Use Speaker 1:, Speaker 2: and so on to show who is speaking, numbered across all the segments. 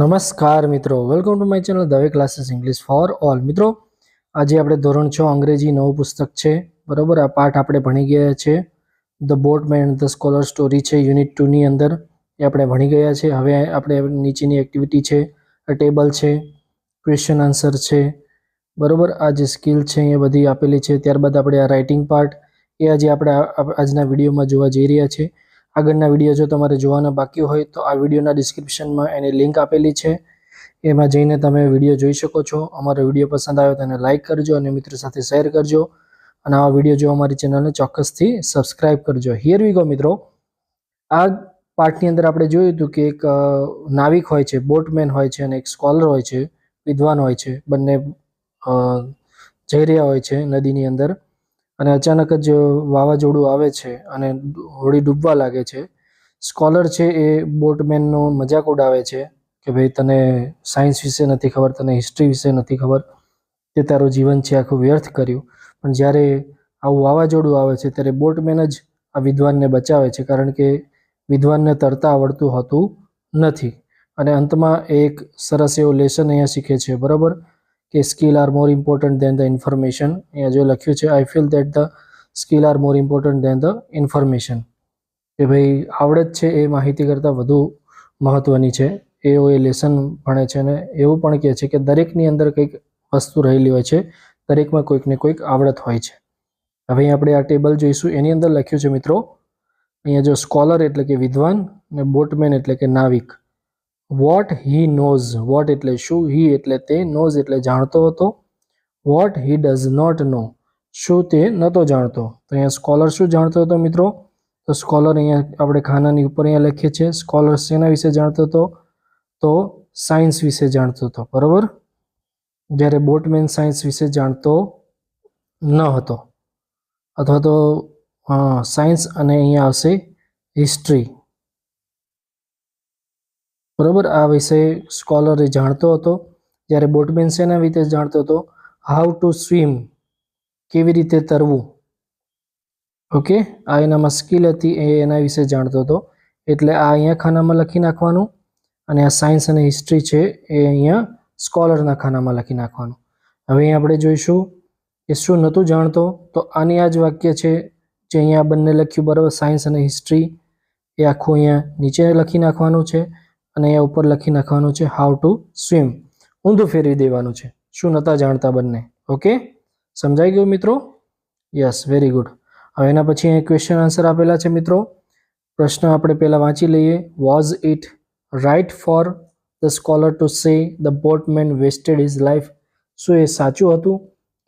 Speaker 1: નમસ્કાર મિત્રો. Welcome to my channel Dave classes English for all મિત્રો, આજે આપણે ધોરણ છ અંગ્રેજી નવું પુસ્તક છે. બરોબર? આ પાઠ આપણે ભણી ગયા છે. The boatman and the scholar story છે યુનિટ ટુની અંદર. એ આપણે ભણી ગયા છે. હવે આપણે નીચેની એક્ટિવિટી છે ટેબલ છે ક્વેશ્ચન આન્સર છે. બરાબર? આ જે સ્કિલ છે, એ બધી આપેલી છે. ત્યારબાદ આપણે આ રાઇટિંગ પાર્ટ એ આજે આપણે આજના વિડીયોમાં જોવા જઈ રહ્યા છે. આગળના વીડિયો જો તમારે જોવાના બાકી હોય તો આ વિડીયોના ડિસ્ક્રિપ્શનમાં એની લિંક આપેલી છે. એમાં જઈને તમે વીડિયો જોઈ શકો છો. અમારો વીડિયો પસંદ આવ્યો તો એને લાઇક કરજો અને મિત્રો સાથે શેર કરજો. અને આવા વીડિયો જો અમારી ચેનલને ચોક્કસથી સબસ્ક્રાઇબ કરજો. હિયર વી ગો મિત્રો. આ પાઠની અંદર આપણે જોયું હતું કે એક નાવિક હોય છે, બોટમેન હોય છે અને એક સ્કોલર હોય છે, વિદ્વાન હોય છે. બંને જઈ રહ્યા હોય છે નદીની અંદર. અને અચાનક જ વાવાઝોડું આવે છે અને હોડી ડૂબવા લાગે છે. સ્કોલર છે એ બોટમેનનો મજાક ઉડાવે છે કે ભાઈ તને સાયન્સ વિશે નથી ખબર, તને હિસ્ટ્રી વિશે નથી ખબર, તે તારું જીવન છે, આખું વ્યર્થ કર્યું. પણ જ્યારે આવું વાવાઝોડું આવે છે ત્યારે બોટમેન જ આ વિદ્વાનને બચાવે છે કારણ કે વિદ્વાનને તરતા આવડતું હોતું નથી. અને અંતમાં એક સરસ એવો લેસન અહીંયા શીખે છે, બરાબર? કે skill are more important than the information અહીંયા જો લખ્યું છે I feel that the skill are more important than the information કે ભાઈ, આવડત છે એ માહિતી કરતાં વધુ મહત્ત્વની છે. એઓ એ લેસન ભણે છે અને એવું પણ કહે છે કે દરેકની અંદર કંઈક વસ્તુ રહેલી હોય છે, દરેકમાં કોઈક ને કોઈક આવડત હોય છે. હવે આપણે આ ટેબલ જોઈશું. એની અંદર લખ્યું છે મિત્રો, અહીંયા જો સ્કોલર એટલે કે વિદ્વાન અને બોટમેન એટલે કે નાવિક. વોટ હી નોઝ વોટ એટલે શું? હી એટલે તે. નોઝ એટલે જાણતો હતો. What he does not know શું તે નહોતો જાણતો. તો અહીંયા સ્કોલર શું જાણતો હતો મિત્રો? તો સ્કોલર અહીંયા આપણે ખાનાની ઉપર અહીંયા લખીએ છીએ. સ્કોલર શેના વિશે જાણતો હતો? તો સાયન્સ વિશે જાણતો હતો. બરાબર? જ્યારે બોટમેન સાયન્સ વિશે જાણતો ન હતો. અથવા તો સાયન્સ અને અહીંયા આવશે હિસ્ટ્રી બરોબર? આ વિષય સ્કોલરે જાણતો હતો. જ્યારે બોટમેન શેના વિશે જાણતો હતો હાઉ ટુ સ્વિમ કેવી રીતે તરવું? ઓકે આ એનામાં સ્કિલ હતી, એ એના વિશે જાણતો હતો. એટલે આ અહીંયા ખાનામાં લખી નાખવાનું અને આ સાયન્સ અને હિસ્ટ્રી છે, એ અહીંયા સ્કોલરના ખાનામાં લખી નાખવાનું. હવે અહીં આપણે જોઈશું કે શું નહોતું જાણતો? તો આની આ જ વાક્ય છે, જે અહીંયા બંને લખ્યું, બરાબર? સાયન્સ અને હિસ્ટ્રી એ આખું અહીંયા નીચે લખી નાખવાનું છે. અને અહીંયા ઉપર લખી નાખવાનું છે હાઉ ટુ સ્વિમ ઊંધું ફેરવી દેવાનું છે. શું નહોતા જાણતા બંને? ઓકે સમજાઈ ગયું મિત્રો? યસ વેરી ગુડ હવે એના પછી અહીં ક્વેશ્ચન આન્સર આપેલા છે મિત્રો. પ્રશ્ન આપણે પહેલાં વાંચી લઈએ. Was it right for the scholar to say the boatman wasted his life શું એ સાચું હતું?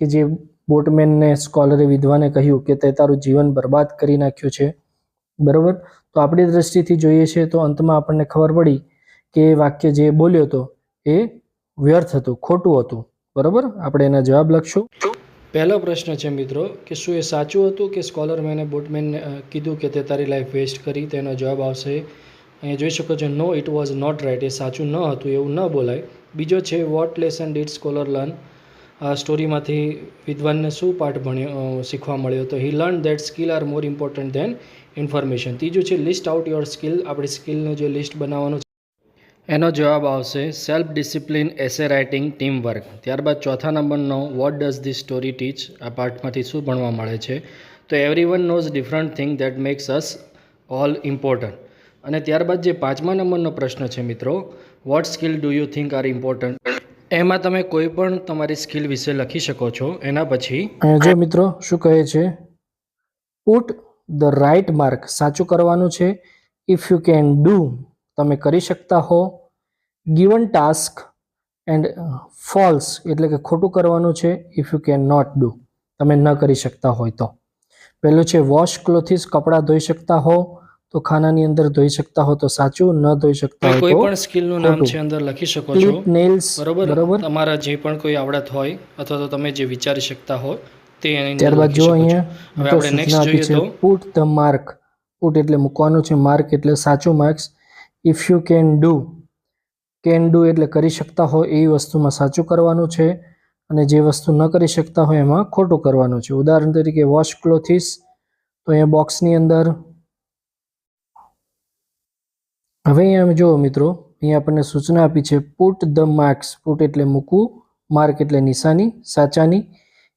Speaker 1: કે જે બોટમેનને સ્કોલરે વિધવાને કહ્યું કે તે તારું જીવન બરબાદ કરી નાખ્યું છે? બરાબર? તો આપણી દ્રષ્ટિથી જોઈએ છે તો અંતમાં આપણને ખબર પડી કે વાક્ય જે બોલ્યો હતો, એ વ્યર્થ હતું, ખોટું હતું. બરાબર? આપણે એના જવાબ લખશું. પહેલો પ્રશ્ન છે મિત્રો, કે શું એ સાચું હતું કે સ્કોલર મેને બોટમેનને કીધું કે તે તારી લાઈફ વેસ્ટ કરી? તેનો જવાબ આવશે, અહીંયા જોઈ શકો છો no it was not right એ સાચું ન હતું, એવું ન બોલાય. બીજો છે what lesson did scholar learn આ સ્ટોરીમાંથી વિદ્વાનને શું પાઠ ભણ્યો શીખવા મળ્યો? તો he learn that skill are more important than information ત્રીજું છે લિસ્ટ આઉટ યોર સ્કિલ આપણી સ્કિલનું જે લિસ્ટ બનાવવાનું એનો જવાબ આવશે self discipline essay writing team work ત્યારબાદ ચોથા નંબરનો what does the story teach આ પાઠમાંથી શું ભણવા મળે છે? તો everyone knows different thing that makes us all important અને ત્યારબાદ જે પાંચમા નંબરનો પ્રશ્ન છે મિત્રો what skill do you think are important એમાં તમે કોઈ પણ તમારી સ્કિલ વિશે લખી શકો છો. એના પછી જો મિત્રો, શું કહે છે? પુટ ધ રાઇટ માર્ક સાચું કરવાનું છે. ઇફ યુ કેન ડુ તમે કરી શકતા હો. ગિવન ટાસ્ક એન્ડ ફોલ્સ એટલે કે ખોટું કરવાનું છે if you can not do તમે ન કરી શકતા હોય તો. પહેલું છે વોશ ક્લોથિસ કપડાં ધોઈ શકતા હો તો ખાનાની અંદર ધોઈ શકતા હો તો સાચું ન ધોઈ શકતા હોય
Speaker 2: કોઈ પણ સ્કિલનું નામ છે અંદર લખી શકો છો.
Speaker 1: નેલ્સ
Speaker 2: બરોબર?
Speaker 1: બરોબર?
Speaker 2: તમારા જે પણ કોઈ આવડત હોય અથવા તો તમે જે વિચારી શકતા હો તે
Speaker 1: ત્યારબાદ જો અહીંયા
Speaker 2: હવે આપણે
Speaker 1: નેક્સ્ટ
Speaker 2: જોઈએ તો.
Speaker 1: પુટ ધ માર્ક પુટ એટલે મૂકવાનું છે માર્ક એટલે સાચું marks if you can do can do એટલે કરી શકતા હોય એવી વસ્તુમાં સાચું કરવાનું છે અને જે વસ્તુ ન કરી શકતા હોય એમાં ખોટું કરવાનું છે. ઉદાહરણ તરીકે વોશ ક્લોથિસ તો અહીંયા બોક્સની અંદર હવે અહીંયા જુઓ મિત્રો, અહીંયા આપણને સૂચના આપી છે પુટ ધ માર્ક્સ પુટ એટલે મૂકવું માર્ક એટલે નિશાની, સાચાની.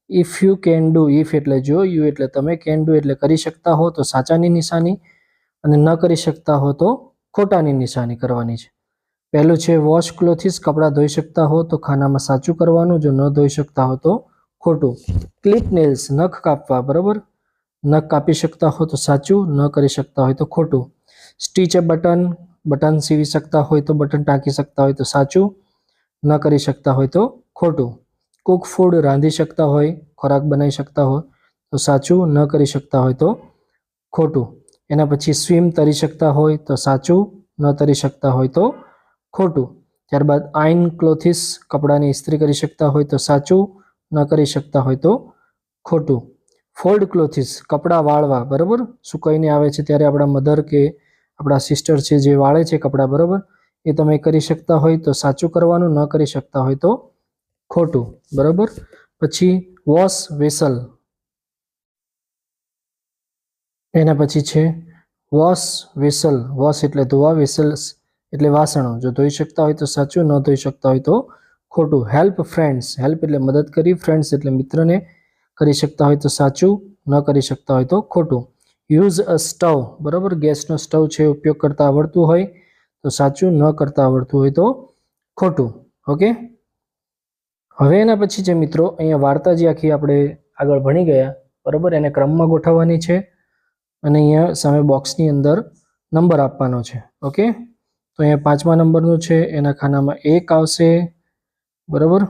Speaker 1: If you can do if એટલે જો યુ એટલે તમે કેન ડુ એટલે કરી શકતા હો તો સાચાની નિશાની અને ન કરી શકતા હો તો ખોટાની નિશાની કરવાની છે. પહેલું છે વોશ ક્લોથિસ કપડાં ધોઈ શકતા હો તો ખાનામાં સાચું કરવાનું, જો ન ધોઈ શકતા હો તો ખોટું. ક્લિપ નેલ્સ નખ કાપવા, બરાબર? નખ કાપી શકતા હો તો સાચું, ન કરી શકતા હોય તો ખોટું. સ્ટીચ બટન બટન સીવી શકતા હોય તો બટન ટાંકી શકતા હોય તો સાચું, ન કરી શકતા હોય તો ખોટું. કુક ફૂડ રાંધી શકતા હોય, ખોરાક બનાવી શકતા હોય તો સાચું, ન કરી શકતા હોય તો ખોટું. એના પછી સ્વિમ તરી શકતા હોય તો સાચું, ન તરી શકતા હોય તો ખોટું. ત્યારબાદ આઈન ક્લોથિસ કપડાની ઇસ્ત્રી કરી શકતા હોય તો સાચું, ન કરી શકતા હોય તો ખોટું. ફોલ્ડ ક્લોથિસ કપડાં વાળવા, બરાબર? સુકાઈને આવે છે ત્યારે આપણા મધર કે આપણા સિસ્ટર છે જે વાળે છે કપડાં, બરાબર? એ તમે કરી શકતા હોય તો સાચું કરવાનું, ન કરી શકતા હોય તો ખોટું, બરાબર? પછી વોશ વેસલ. એના પછી છે વોશ વેસલ. વોશ એટલે ધોવા વેસલ્સ. એટલે વાસણો. જો ધોઈ શકતા હોય તો સાચું, ન ધોઈ શકતા હોય તો ખોટું. હેલ્પ ફ્રેન્ડ્સ હેલ્પ એટલે મદદ કરી ફ્રેન્ડ્સ એટલે મિત્રને કરી શકતા હોય તો સાચું, ન કરી શકતા હોય તો ખોટું. યુઝ અ સ્ટવ બરાબર? ગેસનો સ્ટવ છે, ઉપયોગ કરતા આવડતું હોય તો સાચું, ન કરતા આવડતું હોય તો ખોટું. ઓકે હવે એના પછી છે મિત્રો, અહીંયા વાર્તા જે આખી આપણે આગળ ભણી ગયા, બરાબર? એને ક્રમમાં ગોઠવવાની છે અને અહીંયા સામે બોક્સની અંદર નંબર આપવાનો છે. ઓકે તો અહીંયા પાંચમા નંબરનું છે, એના ખાનામાં એક આવશે, બરાબર?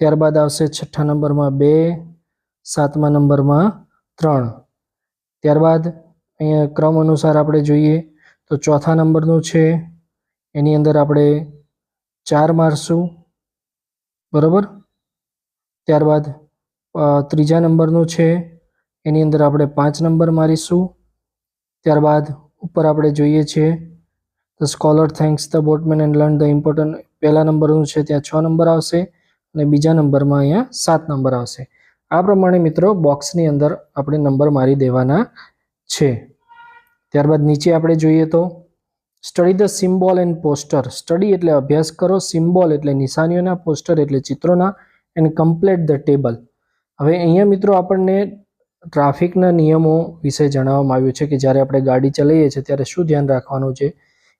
Speaker 1: ત્યારબાદ આવશે છઠ્ઠા નંબરમાં બે, સાતમા નંબરમાં ત્રણ. ત્યારબાદ અહીંયા ક્રમ અનુસાર આપણે જોઈએ તો ચોથા નંબરનું છે, એની અંદર આપણે ચાર મારશું, બરાબર? ત્યારબાદ ત્રીજા નંબરનું છે, એની અંદર આપણે પાંચ નંબર મારીશું. ત્યારબાદ ઉપર આપણે જોઈએ છીએ the scholar thanks the boatman and learn the important પહેલા નંબરનું છે, ત્યાં છ નંબર આવશે અને બીજા નંબરમાં અહીંયા સાત નંબર આવશે. આ પ્રમાણે મિત્રો બોક્સની અંદર આપણે નંબર મારી દેવાના છે. ત્યારબાદ નીચે આપણે જોઈએ તો study the symbol and poster study એટલે અભ્યાસ કરો સિમ્બોલ એટલે નિશાનીઓના પોસ્ટર એટલે ચિત્રોના એન્ડ કમ્પ્લેટ ધ ટેબલ હવે અહીંયા મિત્રો આપણને ટ્રાફિકના નિયમો વિશે જણાવવામાં આવ્યું છે કે જ્યારે આપણે ગાડી ચલાવીએ છીએ, ત્યારે શું ધ્યાન રાખવાનું છે?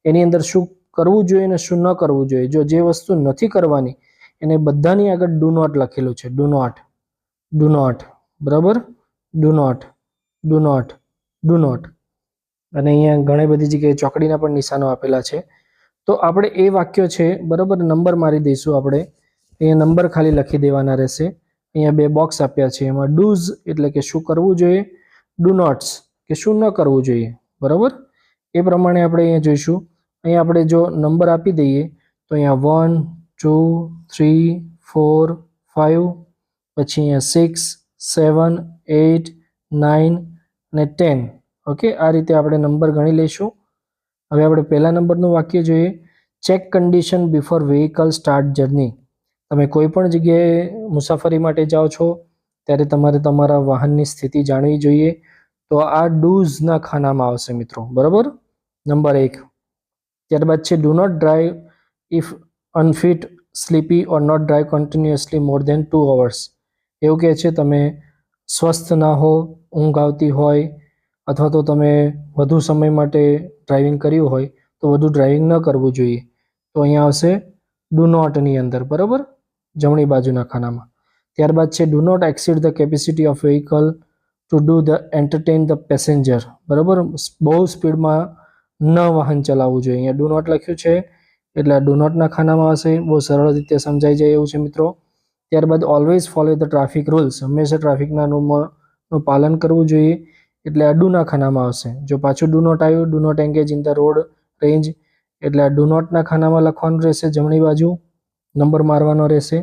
Speaker 1: એની અંદર શું કરવું જોઈએ અને શું ન કરવું જોઈએ? જો જે વસ્તુ નથી કરવાની, એને બધાની આગળ ડુ નોટ લખેલું છે. ડુ નોટ ડુ નોટ બરાબર? Do not do not do not અને અહીંયા ઘણી બધી જગ્યાએ ચોકડીના પણ નિશાનો આપેલા છે. તો આપણે એ વાક્યો છે, બરાબર, નંબર મારી દઈશું આપણે. અહીંયા નંબર ખાલી લખી દેવાના રહેશે. અહીંયા બે બોક્સ આપ્યા છે. એમાં ડૂઝ એટલે કે શું કરવું જોઈએ? ડુ નોટ્સ કે શું ન કરવું જોઈએ? બરાબર? એ પ્રમાણે આપણે અહીંયા જોઈશું. અહીંયા આપણે જો નંબર આપી દઈએ, તો અહીંયા one two three four five પછી અહીંયા સિક્સ સેવન એટ નાઇન અને ટેન ઓકે આ રીતે આપણે નંબર ગણી લઈશું. હવે આપણે પહેલા નંબરનું વાક્ય જોઈએ. Check condition before vehicle start journey તમે કોઈ પણ જગ્યાએ મુસાફરી માટે જાઓ છો, ત્યારે તમારે તમારા વાહનની સ્થિતિ જાણવી જોઈએ. તો આ ડૂઝના ખાનામાં આવશે મિત્રો. બરાબર? નંબર એક. ત્યારબાદ છે do not drive if unfit sleepy or not drive continuously more than two hours એવું કહે છે, તમે સ્વસ્થ ના હો, ઊંઘ આવતી હોય અથવા તો તમે વધુ સમય માટે ડ્રાઇવિંગ કર્યું હોય, તો વધુ ડ્રાઇવિંગ ન કરવું જોઈએ. તો અહીંયા આવશે ડુ નોટની અંદર, બરાબર? જમણી બાજુના ખાનામાં. ત્યારબાદ છે do not exceed the capacity of vehicle to do the entertain the passenger બરાબર? બહુ સ્પીડમાં ન વાહન ચલાવવું જોઈએ. અહીંયા ડુ નોટ લખ્યું છે, એટલે ડુ નોટના ખાનામાં હશે. બહુ સરળ રીતે સમજાઈ જાય એવું છે મિત્રો. ત્યારબાદ always follow the traffic rules હંમેશા ટ્રાફિકના નિયમોનું પાલન કરવું જોઈએ, એટલે આ ડુના ખાનામાં આવશે જો પાછું ડુ નોટ આવ્યું do not engage in the road range એટલે આ ડુ નોટના ખાનામાં લખવાનું રહેશે જમણી બાજુ, નંબર મારવાનો રહેશે.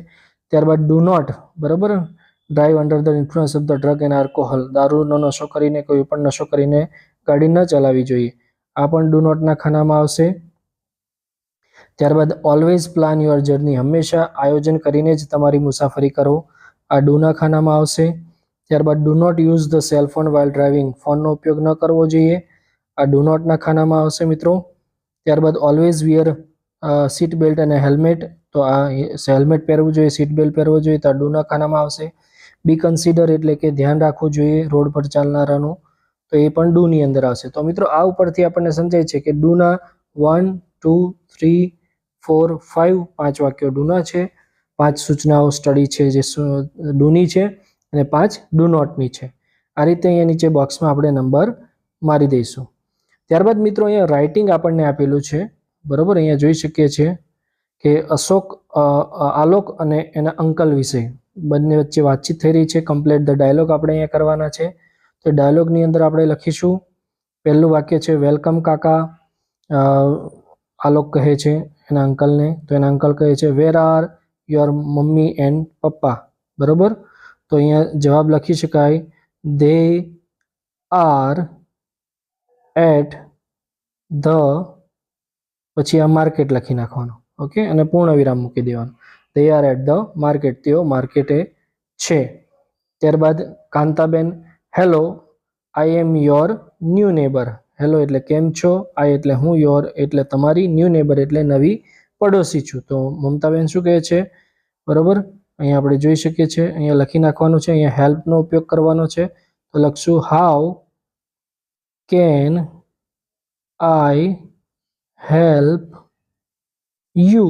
Speaker 1: ત્યારબાદ ડુ નોટ બરાબર? Drive under the influence of the drug and alcohol દારૂનો નશો કરીને, કોઈ પણ નશો કરીને ગાડી ન ચલાવવી જોઈએ. આ પણ ડુ નોટના ખાનામાં આવશે. ત્યારબાદ ઓલવેઝ પ્લાન યોર જર્ની હંમેશા આયોજન કરીને જ તમારી મુસાફરી કરો. આ ડુના ખાનામાં આવશે. ત્યારબાદ do not use the cell phone while driving ફોનનો ઉપયોગ ન કરવો જોઈએ. આ ડુ નોટના ખાનામાં આવશે મિત્રો. ત્યારબાદ ઓલવેઝ વિયર સીટ બેલ્ટ અને હેલ્મેટ તો આ હેલ્મેટ પહેરવું જોઈએ સીટ બેલ્ટ પહેરવું જોઈએ તો આ ડુના ખાનામાં આવશે. બી કન્સિડર એટલે કે ધ્યાન રાખવું જોઈએ રોડ પર ચાલનારાનું. તો એ પણ ડુની અંદર આવશે. તો મિત્રો, આ ઉપરથી આપણને સમજાય છે કે ડુના one, two, three, four, five, પાંચ વાક્યો ડુના છે. પાંચ સૂચનાઓ સ્ટડી છે જે ડૂની છે અને પાંચ ડુ નોટની છે. આ રીતે અહીંયા નીચે બોક્સમાં આપણે નંબર મારી દઈશું. ત્યારબાદ મિત્રો, અહીંયા રાઇટિંગ આપણને આપેલું છે. બરોબર? અહીંયા જોઈ શકીએ છીએ કે અશોક આલોક અને એના અંકલ વિશે બંને વચ્ચે વાતચીત થઈ રહી છે. કમ્પ્લીટ ધ ડાયલોગ આપણે અહીંયા કરવાના છે. તો ડાયલોગની અંદર આપણે લખીશું, પહેલું વાક્ય છે, વેલકમ કાકા. આલોક કહે છે એના અંકલને. તો એના અંકલ કહે છે, where are your mummy and papa. બરોબર? તો અહીંયા જવાબ લખી શકાય, દે આર એટ ધ, પછી આ માર્કેટ લખી નાખવાનું. ઓકે? અને પૂર્ણ વિરામ મૂકી દેવાનું. They are at the market. તેઓ માર્કેટે છે. ત્યારબાદ Kantaben hello I am your new neighbour hello એટલે કેમ છો? આઈ એટલે હું યોર એટલે તમારી ન્યૂ નેબર એટલે નવી પડોશી છું. તો મમતાબેન શું કહે છે? બરાબર? અહીંયા આપણે જોઈ શકીએ છીએ. અહીંયા લખી નાખવાનું છે. અહીંયા હેલ્પનો ઉપયોગ કરવાનો છે. તો લખશું how can I help you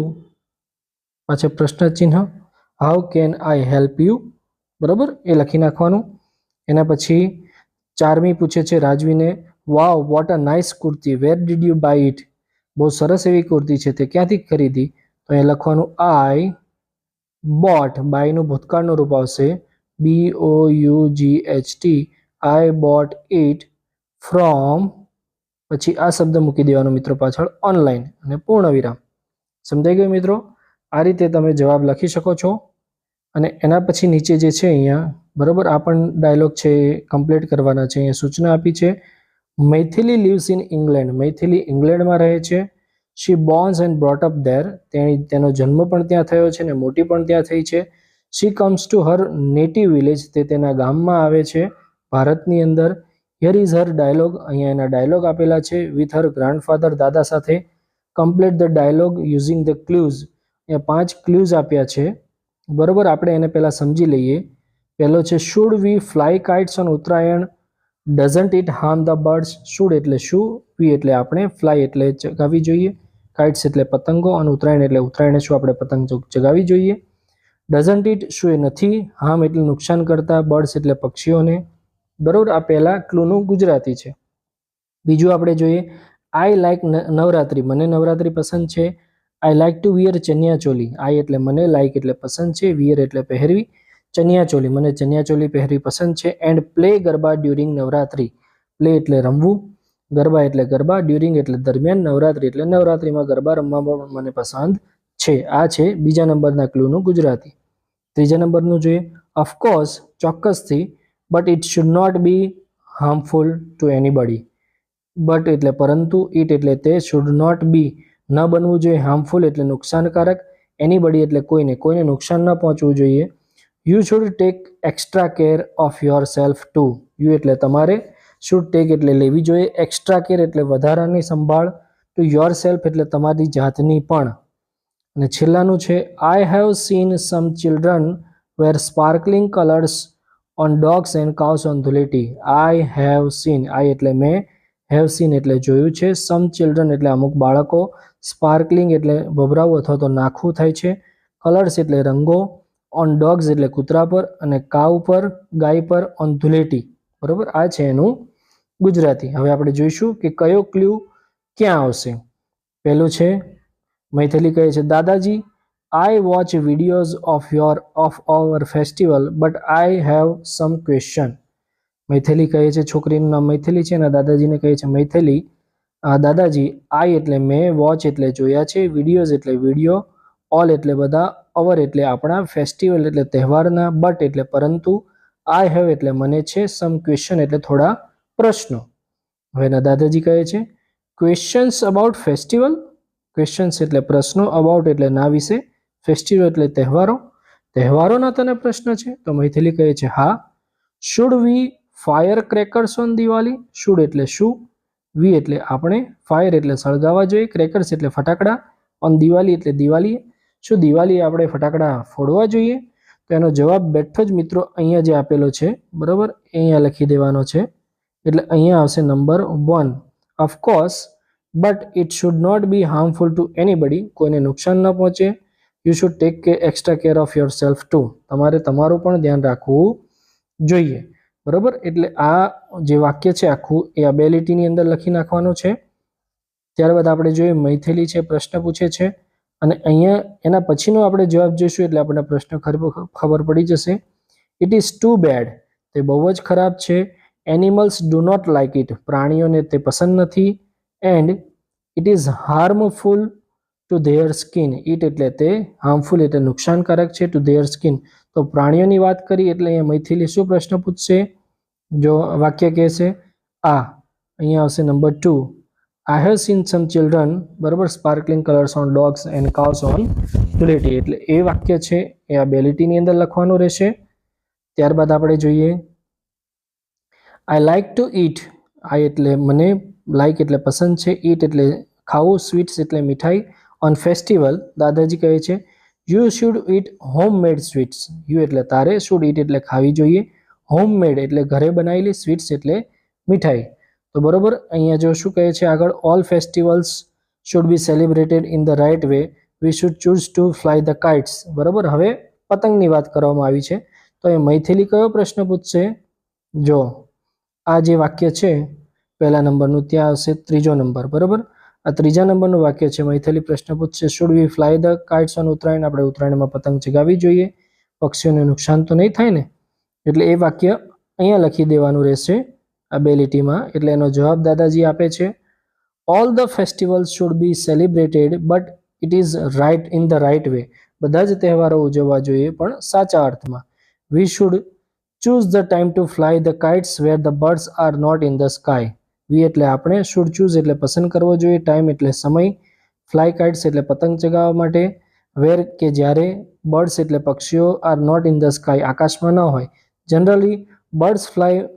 Speaker 1: પાછળ પ્રશ્ન ચિહ્ન how can I help you બરાબર? એ લખી નાખવાનું. એના પછી ચારમી પૂછે છે રાજવીને, wow what a nice kurti. Where did you buy it બહુ સરસ એવી કુર્તી છે, તે ક્યાંથી ખરીદી? તો અહીંયા લખવાનું આઈ બોટ બાયનું ભૂતકાળનું રૂપ આવશે B O U G H T I bought it from પછી આ શબ્દ મૂકી દેવાનો મિત્રો પાછળ ઓનલાઈન અને પૂર્ણ વિરામ સમજાઈ ગયું મિત્રો? આ રીતે તમે જવાબ લખી શકો છો. અને એના પછી નીચે જે છે અહીંયા બરોબર? આ પણ ડાયલોગ છે એ કમ્પ્લીટ કરવાના છે. અહીંયા સૂચના આપી છે, Maithili lives in England Maithili ઇંગ્લેન્ડમાં રહે છે. She borns and brought up there તેની તેનો જન્મ પણ ત્યાં થયો છે ને મોટી પણ ત્યાં થઈ છે. She comes to her native village તે તેના ગામમાં આવે છે, ભારતની અંદર. હિયર ઇઝ હર ડાયલોગ અહીંયા એના ડાયલોગ આપેલા છે વિથ હર ગ્રાન્ડફાધર દાદા સાથે complete the dialogue using the clues અહીંયા પાંચ ક્લ્યુઝ આપ્યા છે. બરોબર? આપણે એને પહેલાં સમજી લઈએ. પહેલો છે should we fly kites on Uttarayan doesn't it harm the birds should એટલે શું? વી એટલે આપણે ફ્લાય એટલે ચગાવી જોઈએ. કાઇટ્સ એટલે પતંગો અને ઉત્તરાયણ એટલે ઉત્તરાયણે શું આપણે પતંગ ચગ- ચગાવી જોઈએ? ડઝન્ટ ઇટ શું એ નથી? હાર્મ એટલે નુકસાન કરતા બર્ડ્સ એટલે પક્ષીઓને. બરાબર, આ પહેલાં ક્લુનું ગુજરાતી છે. બીજું આપણે જોઈએ આઈ લાઈક નવરાત્રિ. મને નવરાત્રિ પસંદ છે. I like to wear chaniya choli. I એટલે મને લાઈક એટલે પસંદ છે. વિયર એટલે પહેરવી. ચનિયાચોલી. મને ચનિયાચોલી પહેરવી પસંદ છે. And play garba during Navratri. Play એટલે રમવું, ગરબા એટલે ગરબા ડ્યુરિંગ એટલે દરમિયાન નવરાત્રી એટલે નવરાત્રીમાં ગરબા રમવા પણ મને પસંદ છે. આ છે બીજા નંબરના ક્લુનું ગુજરાતી. ત્રીજા નંબરનું જોઈએ. ઓફકોર્સ ચોક્કસથી but it should not be harmful to anybody but એટલે પરંતુ ઇટ એટલે તે શુડ નોટ બી ન બનવું જોઈએ. હાર્મફુલ એટલે નુકસાનકારક. એનીબડી એટલે કોઈને કોઈને નુકસાન ન પહોંચવું જોઈએ. You should take extra care of yourself to you એટલે તમારે શુડ ટેક એટલે લેવી જોઈએ. એક્સ્ટ્રા કેર એટલે વધારાની સંભાળ ટુ યોર સેલ્ફ એટલે તમારી જાતની પણ. અને છેલ્લાનું છે I have seen some children wear sparkling colours on dogs and cows on Dhuleti I have seen I એટલે મેં હેવ સીન એટલે જોયું છે. સમ ચિલ્ડ્રન એટલે અમુક બાળકો સ્પાર્કલિંગ એટલે ભભરાવું અથવા તો નાખવું થાય છે. કલર્સ એટલે રંગો ઓન ડોગ્સ એટલે કૂતરા પર અને કાવ પર, ગાય પર ઓન ધુલેટી બરોબર? આ છે એનું ગુજરાતી. હવે આપણે જોઈશું કે કયો ક્લ્યુ ક્યાં આવશે. પહેલું છે, મૈથિલી કહે છે, દાદાજી I watch videos of your of our festival but I have some question Maithili કહે છે, છોકરીનું નામ મૈથિલી છે અને દાદાજીને કહે છે મૈથલી. દાદાજી આઈ એટલે મેં વોચ એટલે જોયા છે વિડીયોઝ એટલે વીડિયો ઓલ એટલે બધા અવર એટલે આપણા ફેસ્ટિવલ એટલે તહેવારના બટ એટલે પરંતુ આઈ હેવ એટલે મને છે સમ ક્વેશ્ચન એટલે થોડા પ્રશ્નો. હવે એના દાદાજી કહે છે ક્વેશ્ચન્સ અબાઉટ ફેસ્ટિવલ ક્વેશ્ચન્સ એટલે પ્રશ્નો અબાઉટ એટલે ના વિશે ફેસ્ટિવલ એટલે તહેવારો. તહેવારોના તને પ્રશ્ન છે? તો મૈથિલી કહે છે, હા. Should we fire crackers on Diwali should એટલે શું? વી એટલે આપણે ફાયર એટલે સળગાવવા જોઈએ. ક્રેકર્સ એટલે ફટાકડા. ઓન દિવાળી એટલે દિવાળી. શું દિવાળી આપણે ફટાકડા ફોડવા જોઈએ? તો એનો જવાબ બેઠો જ મિત્રો અહીંયા જે આપેલો છે, બરાબર? અહીંયા લખી દેવાનો છે. એટલે અહીંયા આવશે number one. Of course but it should not be harmful to anybody કોઈને નુકસાન ન પહોંચે. યુ શુડ ટેક કે extra care of yourself to તમારે તમારું પણ ધ્યાન રાખવું જોઈએ. બરાબર? એટલે આ જે વાક્ય છે આખું, એ અબેલિટીની અંદર લખી નાખવાનું છે. ત્યારબાદ આપણે જોઈએ, મૈથિલી છે, પ્રશ્ન પૂછે છે. અને અહીંયા એના પછીનો આપણે જવાબ જોઈશું એટલે આપણને પ્રશ્ન ખબર પડી જશે. ઇટ ઇઝ ટુ બેડ તે બહુ જ ખરાબ છે. Animals do not like it પ્રાણીઓને તે પસંદ નથી. And it is harmful to their skin it એટલે તે હાર્મફુલ એટલે નુકસાનકારક છે ટુ ધેયર સ્કિન તો પ્રાણીઓની વાત કરી એટલે અહીંયા મૈથિલી શું પ્રશ્ન પૂછશે? જો વાક્ય કહેશે? આ. અહીંયા આવશે number two I have seen some children બરાબર sparkling colours on dogs and cows on Dhuleti એટલે એ વાક્ય છે, એ આ બેલિટીની અંદર લખવાનું રહેશે. ત્યારબાદ આપણે જોઈએ. આઈ લાઈક ટુ ઈટ આઈ એટલે મને લાઈક એટલે પસંદ છે. ઈટ એટલે ખાવું સ્વીટ્સ એટલે મીઠાઈ. ઓન ફેસ્ટિવલ દાદાજી કહે છે you should eat home made sweets you એટલે તારે શુડ ઈટ એટલે ખાવી જોઈએ. હોમ મેડ એટલે ઘરે બનાવેલી સ્વીટ્સ એટલે મીઠાઈ. તો બરોબર, અહીંયા જો શું કહે છે આગળ all festivals should be celebrated in the right way we should choose to fly the kites બરોબર, હવે પતંગની વાત કરવામાં આવી છે. તો એ મૈથિલી કયો પ્રશ્ન પૂછશે? જો, આ જે વાક્ય છે, પહેલા નંબરનું ત્યાં આવશે ત્રીજો નંબર, બરોબર? આ ત્રીજા નંબરનું વાક્ય છે, મૈથિલી પ્રશ્ન પૂછશે should we fly the kites on Uttarayan આપણે ઉત્તરાયણમાં પતંગ ચગાવી જોઈએ. પક્ષીઓને નુકસાન તો નહીં થાય ને? એટલે એ વાક્ય અહીંયા લખી દેવાનું રહેશે. આ બે લીટીમાં એટલે એનો જવાબ દાદાજી આપે છે. All the festivals should be celebrated but it is right in the right way બધા જ તહેવારો ઉજવવા જોઈએ, પણ સાચા અર્થમાં. We should choose the time to fly the kites where the birds are not in the sky we એટલે આપણે શુડ ચૂઝ એટલે પસંદ કરવો જોઈએ ટાઈમ એટલે સમય. ફ્લાય કાઇટ્સ એટલે પતંગ ચગાવવા માટે. વેર કે જ્યારે બર્ડ્સ એટલે પક્ષીઓ are not in the sky આકાશમાં ન હોય. Generally birds fly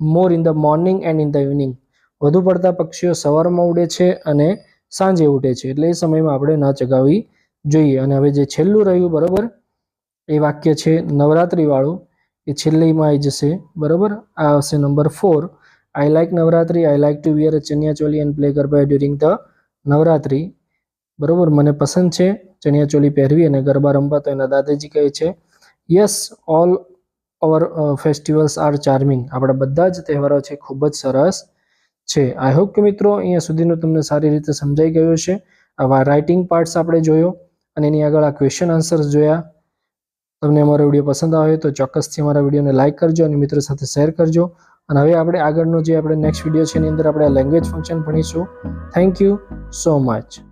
Speaker 1: more in the morning and in the evening વધુ પડતા પક્ષીઓ સવારમાં ઉડે છે અને સાંજે ઉડે છે. એટલે એ સમયમાં આપણે ન ચગાવવી જોઈએ. અને હવે જે છેલ્લું રહ્યું, બરાબર? એ વાક્ય છે નવરાત્રિવાળું એ છેલ્લીમાં આવી જશે, બરાબર? આ આવશે number four I like Navratri. I like to wear chaniya choli and play garba during the Navratri. બરાબર? મને પસંદ છે ચણિયા ચોલી પહેરવી અને ગરબા રમવા તો એના દાદાજી કહે છે. Yes all our festivals are charming. આપણા બધા જ તહેવારો છે, ખૂબ જ સરસ છે. આઈ હોપ કે મિત્રો અહીંયા સુધીનું તમને સારી રીતે સમજાઈ ગયું છે આવા રાઇટિંગ પાર્ટ્સ આપણે જોયો અને એની આગળ આ ક્વેશ્ચન આન્સર્સ જોયા. તમને અમારો વીડિયો પસંદ આવે તો ચોક્કસથી અમારા વિડીયોને લાઇક કરજો અને મિત્રો સાથે શેર કરજો. અને હવે આપણે આગળનો જે આપણે નેક્સ્ટ વીડિયો છે, એની અંદર આપણે language function ભણીશું. Thank you so much.